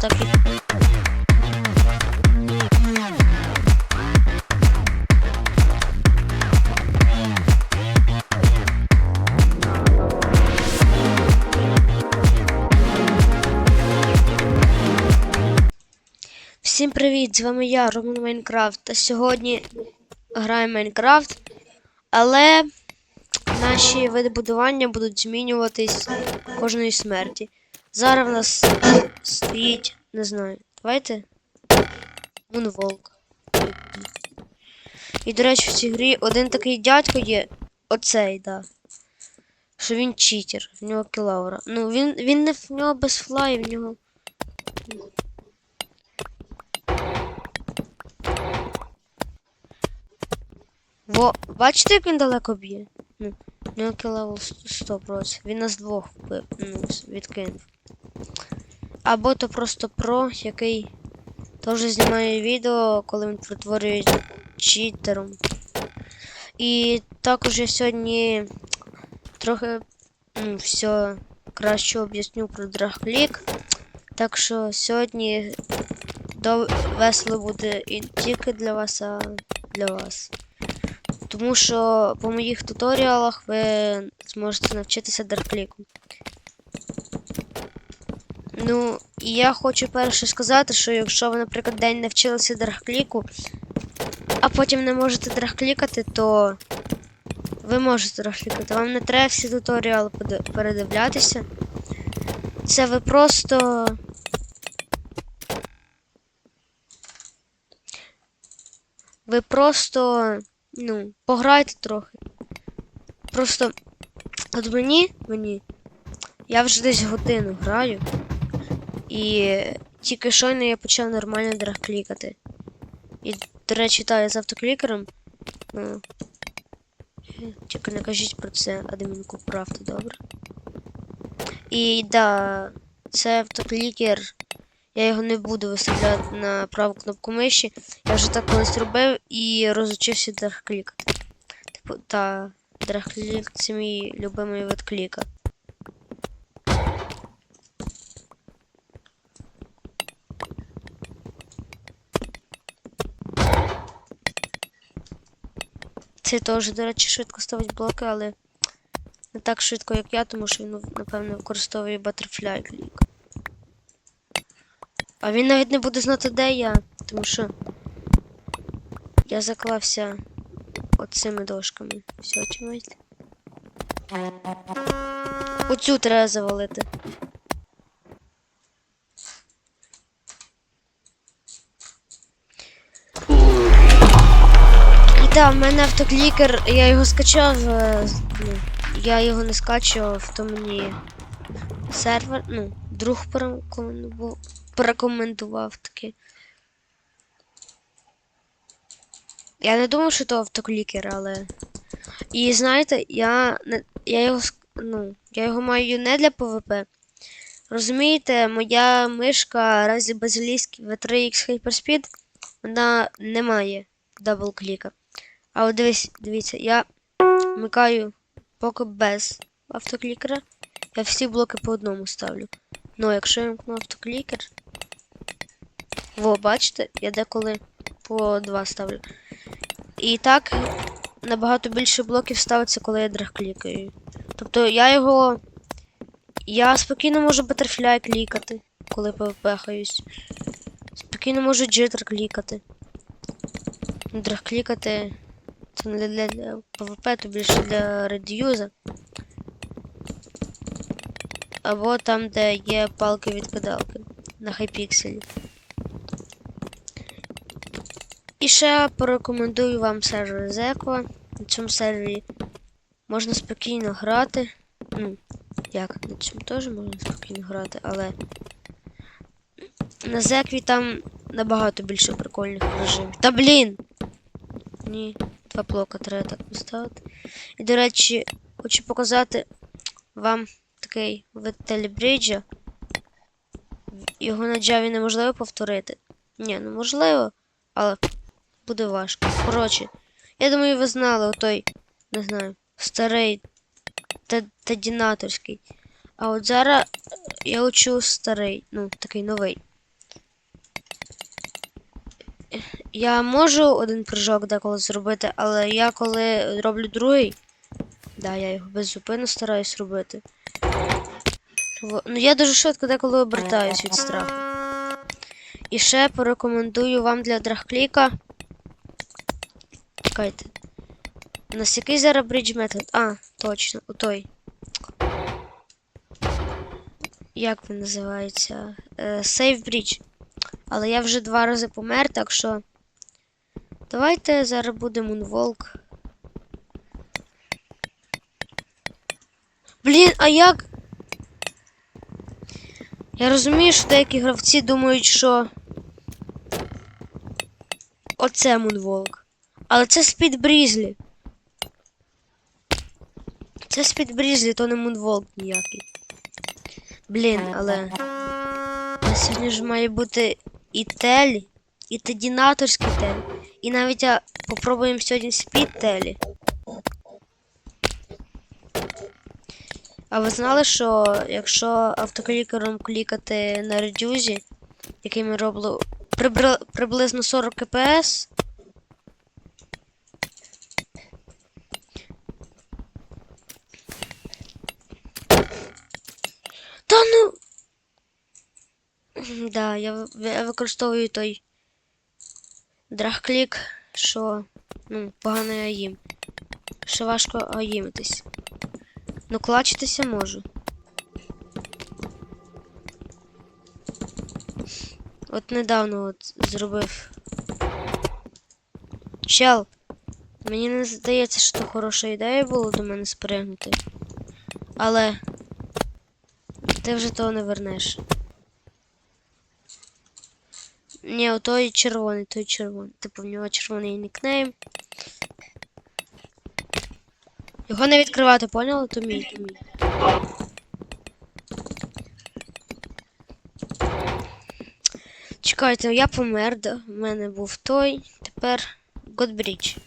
Всім привіт! З вами я, Роман Майнкрафт. Та сьогодні граємо Майнкрафт, але наші види будування будуть змінюватись кожної смерті. Зараз в нас стоїть, не знаю, давайте. Мунволк. І, до речі, в цій грі один такий дядько є, оцей, да. Що він читер, в нього кілаура. Ну, він, він не в нього без флаю, в нього. Во, бачите, як він далеко б'є? Ну, нього кілевел 100%. Він нас двох ну, відкинув. Або то просто про, який теж знімає відео, коли він притворює читером. І також я сьогодні трохи все краще об'ясню про драглік. Так що сьогодні весело буде і тільки для вас, а для вас. Тому що по моїх туторіалах ви зможете навчитися дракліку. Ну, і я хочу перше сказати, що якщо ви, наприклад, день навчилися драхкліку, а потім не можете драхклікати, то ви можете драхклікати. Вам не треба всі туторіали передивлятися. Це ви просто. Ви просто. Ну, пограйте трохи. Просто. От мені, мені. Я вже десь годину граю. І тільки щойно я почав нормально драхклікати. І, до речі, та, я з автоклікером. Ну, тільки не кажіть про це адмінку правда, добре? І да, це автоклікер. Я його не буду виставляти на праву кнопку миші. Я вже так колись робив і розучився драхклікати. Типу, та драхклік це мій любимий вид кліка. Це теж, до речі, швидко ставить блоки, але не так швидко, як я, тому що він, напевно, використовує Butterfly клік. А він навіть не буде знати, де я, тому що я заклався оцими дошками. Все, чимось. Оцю треба завалити. Так, в мене автоклікер, я його скачав. е, Ну, я його не скачував, то мені сервер, ну, друг порекомендував, порекомендував таки. Я не думав, що то автоклікер, але. І знаєте, я. Я його ну, я його маю не для PvP. Розумієте, моя мишка разі базилійський V3X Hyperspeed, вона не має даблкліка. А от дивись, дивіться, я вмикаю поки без автоклікера. Я всі блоки по одному ставлю. Ну, якщо я вмкну автоклікер. Во, бачите, я деколи по два ставлю. І так набагато більше блоків ставиться, коли я драгклікаю. Тобто я його. Я спокійно можу Butterfly клікати, коли пепехаюсь. Спокійно можу джитер клікати. Драгклікати це не для, для PvP, то більше для редюза. Або там, де є палки від кидалки на хайпікселі. І ще порекомендую вам сервер Зеква. На цьому сервері можна спокійно грати. Ну, як, на цьому теж можна спокійно грати, але на Зекві там набагато більше прикольних режимів. Та блін! Ні, два блока треба так поставити. І, до речі, хочу показати вам такий вид телебриджа. Його на Java неможливо повторити. Ні, ну можливо, але буде важко. Коротше, я думаю, ви знали отой, не знаю, старий та тедінаторський. А от зараз я учу старий, ну, такий новий. Я можу один прыжок деколи зробити, але я коли роблю другий. Да, я його без зупину стараюсь робити. Ну я дуже швидко деколи обертаюсь від страху. І ще порекомендую вам для драгкліка. Чекайте. У нас який зараз бридж метод? А, точно, у той. Як він називається? Е, Save Bridge. Але я вже два рази помер, так що. Давайте зараз буде Moonwalk. Блін, а як? Я розумію, що деякі гравці думають, що. Оце Moonwalk. Але це Speed Брізлі. Це Speed Брізлі, то не Moonwalk ніякий. Блін, але. Сьогодні ж має бути і телі, і тедінаторський телі. І навіть я попробуємо сьогодні спід телі. А ви знали, що якщо автоклікером клікати на редюзі, який ми робили прибри- приблизно 40 кпс. Та ну. Да, я, я використовую той драгклік, що ну, погано аїм. Що важко аїмитись. Ну, клачитися можу. От недавно от зробив. Чел. Мені не здається, що це хороша ідея було до мене спригнути. Але ти вже того не вернеш. Ні, той червоний, той червоний. Типу в нього червоний нікнейм. Його не відкривати, поняли? То мій, то мій. Чекайте, я помер, да? У мене був той. Тепер Godbridge.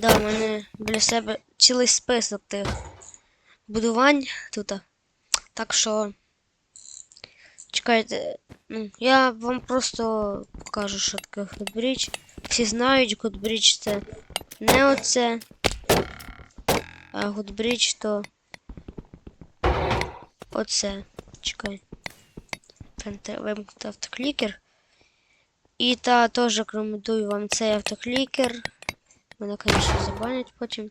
Да, у мене біля себе цілий список тих будувань тут. Так що. Чекайте, ну, я вам просто покажу, що таке Godbridge. Всі знають, Godbridge це не оце. А Godbridge то. Оце. Чекай. Вимкнути автоклікер. І та теж рекомендую вам цей автоклікер. Мене, звісно, забанять потім.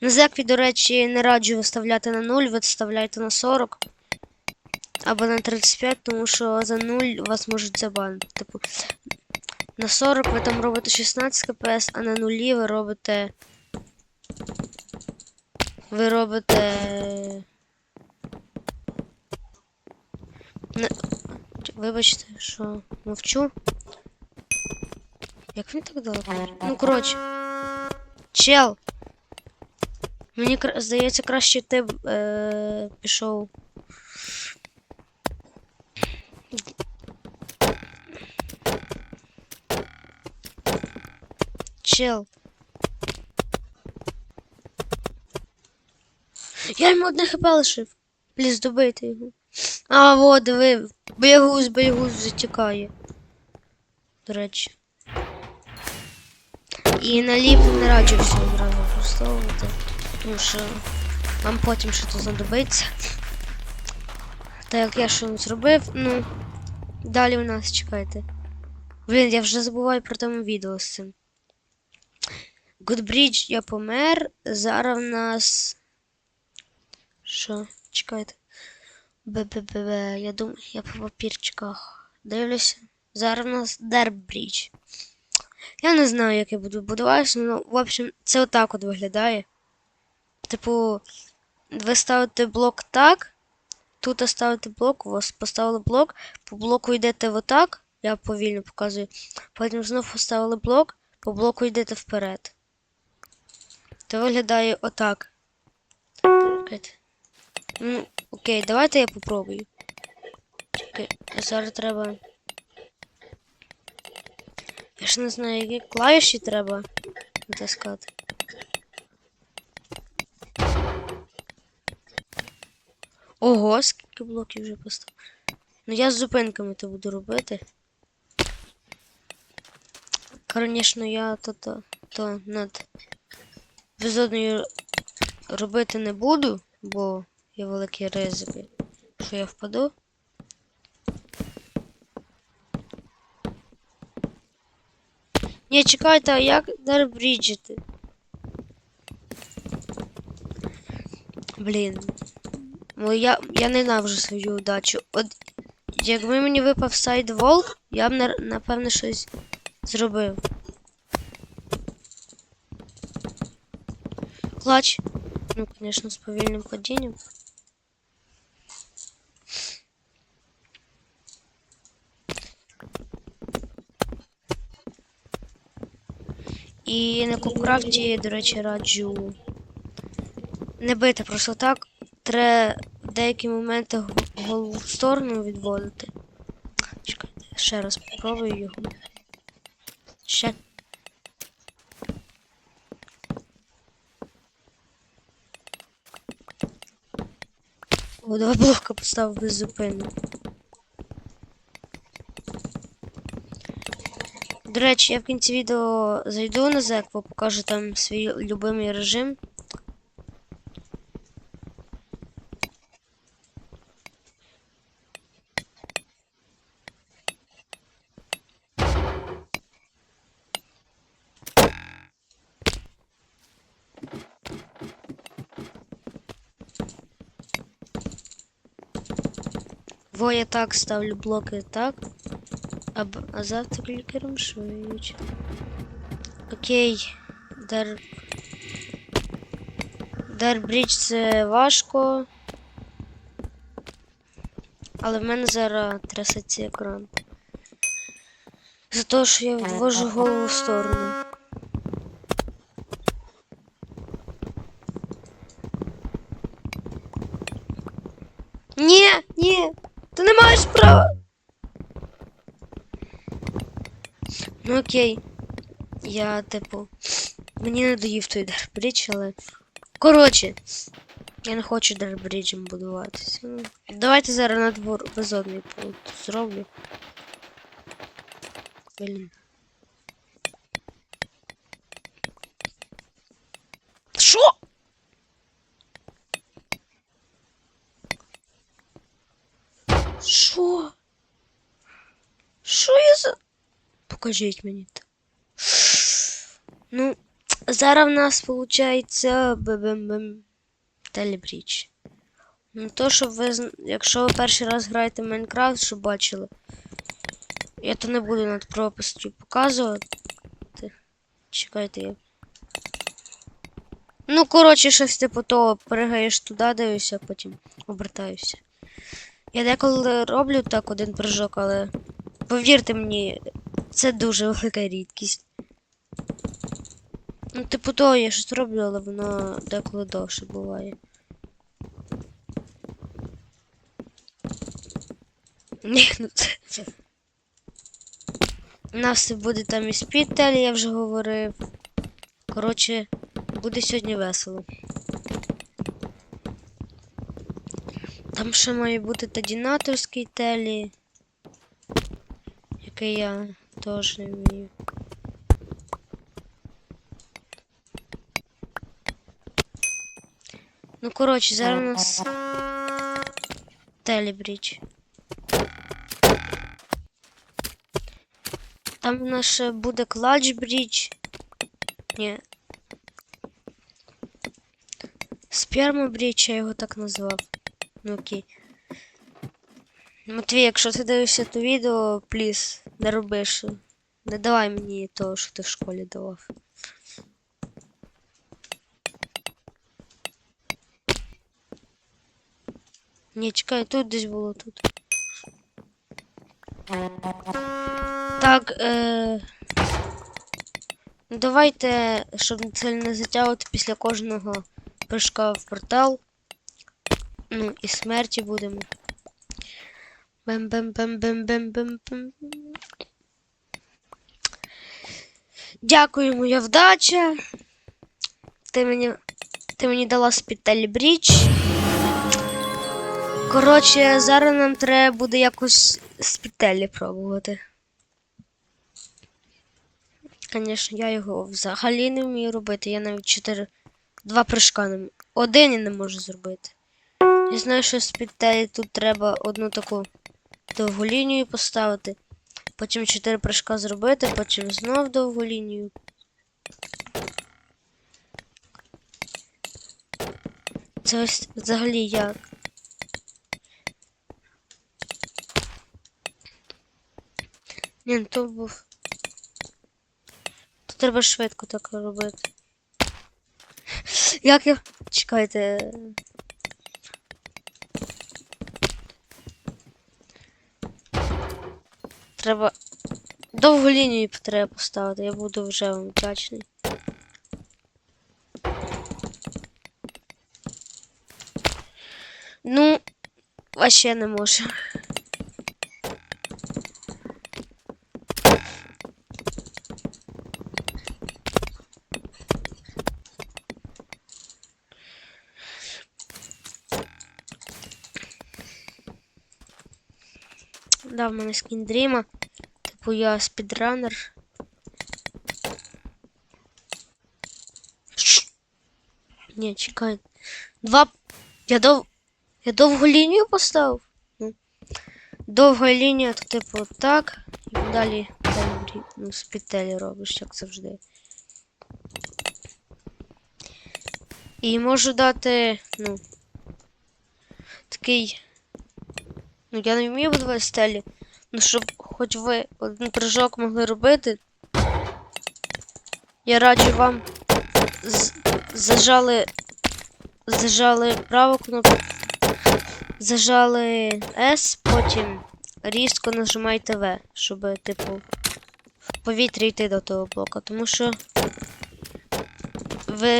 На зекві, до речі, не раджу виставляти на 0, виставляйте на 40. Або на 35, тому що за 0 вас можуть забанити. Типу, на 40 ви там робите 16 кпс, а на 0 ви робите. Ви робите. Не... Вибачте, що мовчу. Як він так далеко? Ну, коротше. Чел. Мені здається, краще ти б е- пішов. Чел. Я йому одне хп лишив. Пліз добити його. А, во, диви. Боягуз, боягуз вже тікає. До речі. І наліп не раджу все одразу використовувати. Тому що вам потім щось знадобиться. Так як я що зробив, ну. Далі у нас чекайте. Блін, я вже забуваю про тому відео з цим. Goodbridge я помер. Зараз в нас. Що? Чекайте. Бе-бе-бе-бе. Я думаю, я по папірчиках дивлюся. Зараз в нас Дербрідж. Я не знаю, як я буду будуватися, ну, в общем, це отак от виглядає. Типу, ви ставите блок так. Тут ставите блок, у вас поставили блок, по блоку йдете отак. Я повільно показую. Потім знову поставили блок, по блоку йдете вперед. Це виглядає отак. Ну, окей, давайте я попробую. Чекай, зараз треба. Я ж не знаю, які клавіші треба натискати. Ого, скільки блоків вже поставив. Ну я з зупинками то буду робити. Звісно, я то, то, то над безодною робити не буду, бо є великі ризики, що я впаду. Ні, чекайте, а як дарбріджити? Блін. Ну, я, я ненавижу свою удачу. От якби мені випав сайдволк, я б на- напевно щось зробив. Клач. Ну, звісно, з повільним падінням. І на Кукрафті, до речі, раджу не бити просто так. Треба в деякі моменти голову в сторону відводити. Чекайте, ще раз спробую його. Ще. О, два блока поставив без зупину. До речі, я в кінці відео зайду на зекву, покажу там свій любимий режим. Во я так ставлю блоки так. А, а завтра клікером швидше. Окей. Дар. Дарбрідж це важко. Але в мене зараз трясеться екран. За те, що я відвожу голову в сторону. окей. Я, типу, мені не доїв той дарбридж, але. Коротше, я не хочу дарбриджем будуватися. Ну, Давайте зараз на двор безодний пункт зроблю. Блін. Що? Що? Покажіть мені. Ну, зараз в нас виходить телебріч. Ну, то, що ви, якщо ви перший раз граєте в Майнкрафт, щоб бачили, я то не буду над пропастю показувати. Чекайте, я. Ну, коротше, щось типу того, пригаєш туди, дивишся, потім обертаюся. Я деколи роблю так один прыжок, але повірте мені, це дуже велика рідкість. Ну, типу того, я щось роблю, але воно деколи довше буває. Ні, ну це. У нас буде там і спітель, я вже говорив. Коротше, буде сьогодні весело. Там ще має бути тадінаторський телі, який я теж не вмію. Ну, коротше, зараз у нас телебріч. Там у нас ще буде клатчбріч. Ні. Спермобріч, я його так назвав. Ну окей. Матвій, якщо ти дивишся то відео, пліз, Не роби що. Не давай мені того, що ти в школі давав. Ні, чекай, тут десь було тут. Так, е... ну, Давайте, щоб це не затягувати після кожного прыжка в портал. Ну, і смерті будемо. Бем бем бем бем бем бем бем Дякую, моя вдача. Ти мені, ти мені дала спітель бріч. Коротше, зараз нам треба буде якось спітелі пробувати. Звісно, я його взагалі не вмію робити. Я навіть 4. Два прыжка не м- Один я не можу зробити. Я знаю, що з тут треба одну таку довгу лінію поставити. Потім 4 прыжка зробити, потім знов довгу лінію. Це ось взагалі як. Ні, ну то був. Тут треба швидко так робити. Як я. Чекайте. Треба. Довгу лінію треба поставити, я буду вже вам вдячний. Ну, вообще не можу. Да, в мене скін Дріма. Типу я спідранер. Ні, чекай. Два. Я дов. Я довгу лінію поставив. Ну. Довга лінія, то типу так. І далі темрі- ну, з петелі робиш, як завжди. І можу дати, ну. Такий. Ну, я не вмію будувати стелі. Ну, щоб хоч ви один прыжок могли робити. Я раджу вам зажали. Зажали праву кнопку. Зажали S, потім різко нажимайте V, щоб, типу, в повітрі йти до того блока. Тому що ви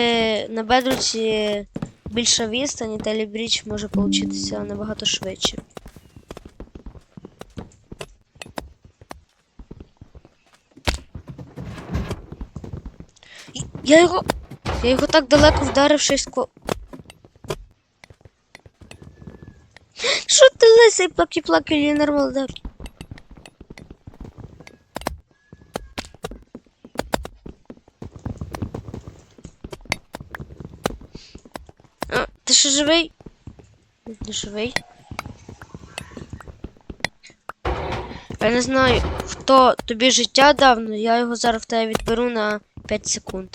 на бедруці більша відстань, і телебріч може получитися набагато швидше. Я його. Я його так далеко вдарив, що й скло. Що ти лисий плакі-плакі лінер молодак? А, ти ще живий? Не живий. Я не знаю, хто тобі життя дав, але я його зараз в тебе відберу на 5 секунд.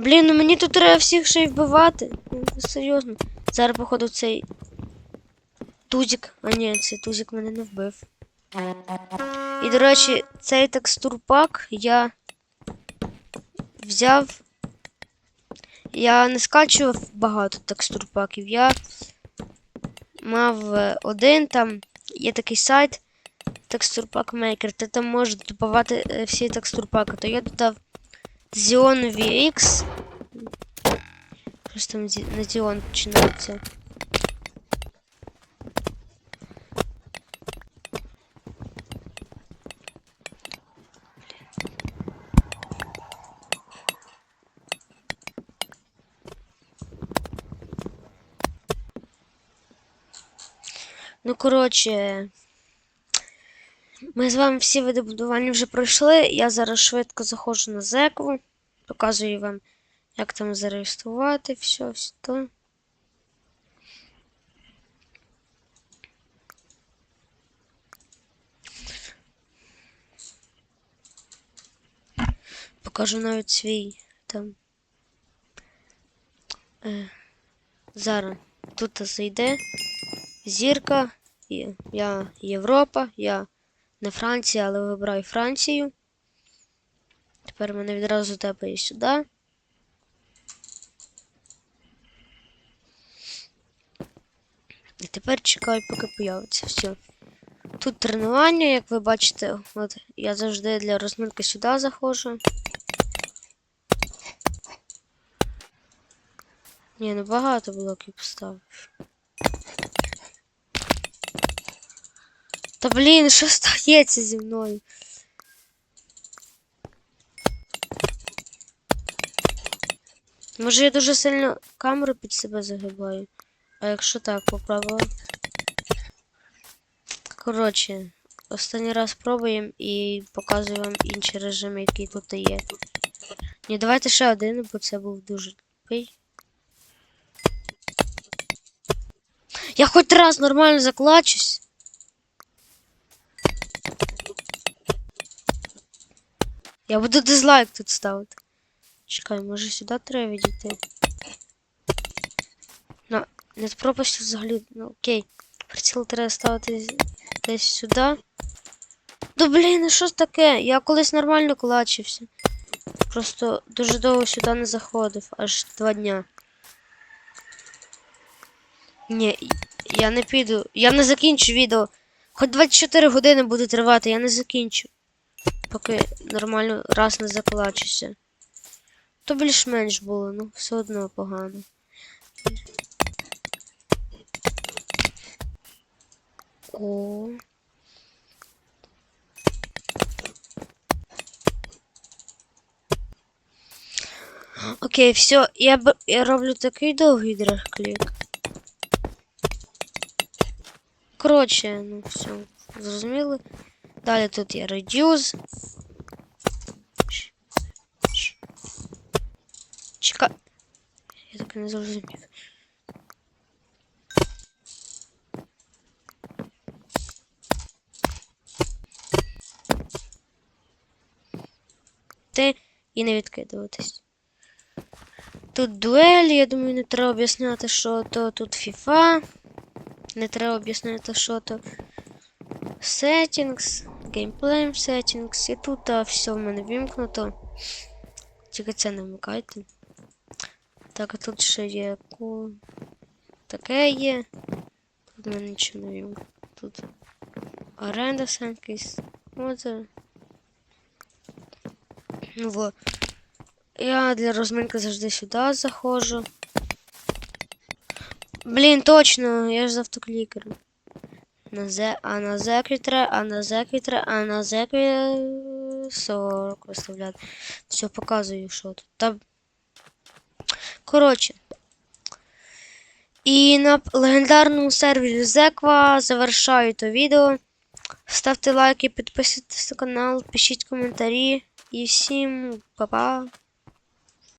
Блін, ну мені тут треба всіх ще й вбивати. Ну, серйозно. Зараз, походу, цей тузик. А ні, цей тузик мене не вбив. І, до речі, цей текстурпак я взяв. Я не скачував багато текстурпаків. Я мав е, один там. Є такий сайт Texture Maker. Ти там можеш додавати е, всі текстурпаки. То я додав Xeon VX. Щось там зі- на Xeon починається. Ну, коротше, ми з вами всі види будування вже пройшли. Я зараз швидко заходжу на зекву, показую вам, як там зареєструвати все, все то. Покажу навіть свій там. Е, зараз тут зайде зірка. Я Європа, я не Франція, але вибираю Францію. Тепер мене відразу тепає сюди. Тепер чекаю, поки появиться. Все. Тут тренування, як ви бачите, от я завжди для розминки сюди заходжу. Ні, ну багато блоків поставив. Та блін, що стається зі мною? Може я дуже сильно камеру під себе загибаю? А якщо так, попробую. Коротше, останній раз пробуємо і показую вам інші режими, які тут є. Ні, давайте ще один, бо це був дуже тупий. Я хоч раз нормально заклачусь. Я буду дизлайк тут ставити. Чекай, може сюди треба відійти. Не пропустив взагалі. Ну окей. Приціл треба ставити десь сюди. Да блін, ну що ж таке? Я колись нормально клачився. Просто дуже довго сюди не заходив, аж два дня. Ні, я не піду. Я не закінчу відео. Хоч 24 години буде тривати, я не закінчу. Поки нормально раз не заклачуся. То більш-менш було, ну все одно погано. О. Окей, все, я, б- я роблю такий довгий драг-клік. Коротше, ну все, зрозуміли. Далі тут є reduce. Щ- щ. Чекай. Я так і не зрозумів. І не відкидуватись. Тут дуелі, я думаю, не треба об'ясняти, що то тут FIFA. Не треба об'ясняти, що то settings, gameplay settings. І тут а, все в мене вімкнуто. Тільки це не вмикайте. Так, а тут ще є ко... таке є. Тут в мене нічого не вімкнуто. Тут оренда якийсь. Оце. Ну. Я для розминки завжди сюди заходжу. Блін, точно, я ж з автоклікером. На зе, а на зеквітре, а на зеквітре, а на зекві 40 виставляти. Все, показую, що тут. Та... Коротше. І на легендарному сервері Зеква завершаю то відео. Ставте лайки, підписуйтесь на канал, пишіть коментарі. І всім па-па.